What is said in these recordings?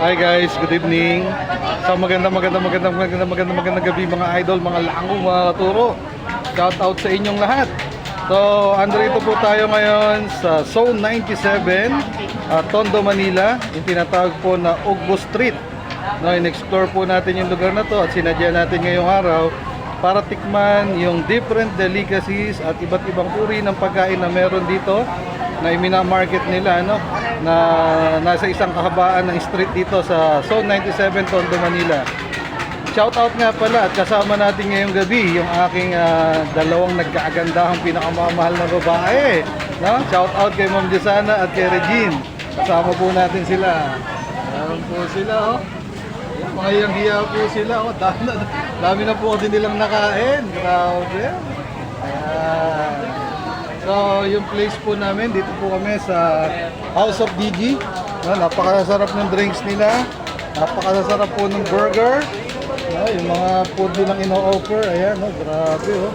Hi guys, good evening. So maganda maganda maganda maganda maganda maganda gabi mga idol, mga lango, mga turo. Shout out sa inyong lahat. So, andito po tayo ngayon sa Zone 97, uh, Tondo, Manila. Yung tinatawag po na Ugbo Street. No, in-explore po natin yung lugar na to at sinadya natin ngayong araw para tikman yung different delicacies at iba't ibang uri ng pagkain na meron dito na imina-market nila no na nasa isang kahabaan ng street dito sa Zone 97 Tondo Manila. Shout out nga pala at kasama natin ngayong gabi yung aking ah, dalawang nagkaagandahang pinakamamahal na babae. No? Shout out kay Ma'am Josana at kay Regine. Kasama po natin sila. Meron po sila oh. Mga iyang hiya po sila. Oh. Dami, dami na po kasi nilang nakain. Grabe. Ayan. So, yung place po namin, dito po kami sa House of DG. No, napakasarap ng drinks nila. Napakasarap po ng burger. No, yung mga food nilang ino-offer. Ayan, no, grabe oh.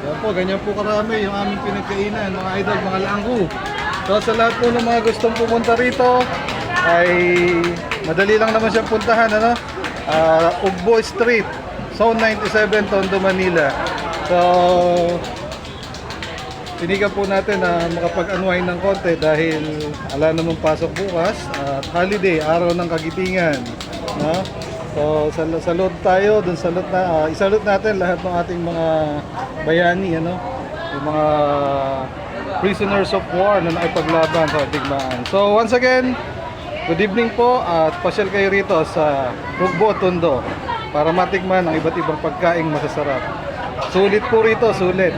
Yan po, ganyan po karami yung aming pinagkainan, mga idol, mga langgo. So sa lahat po ng mga gustong pumunta rito, ay madali lang naman siyang puntahan, ano? Ah, Ugbo Street, Zone 97, Tondo, Manila. So, Tinigan po natin na makapag-unwind ng konti dahil ala namang pasok bukas at holiday, araw ng kagitingan. No? So, sal- salute tayo, dun salute na, ah, isalute natin lahat ng ating mga bayani, ano? Yung mga prisoners of war na nakipaglaban sa digmaan. So, once again, good evening po at pasyal kayo rito sa Rugbo, Tondo para matikman ang iba't ibang pagkaing masasarap. Sulit po rito, sulit.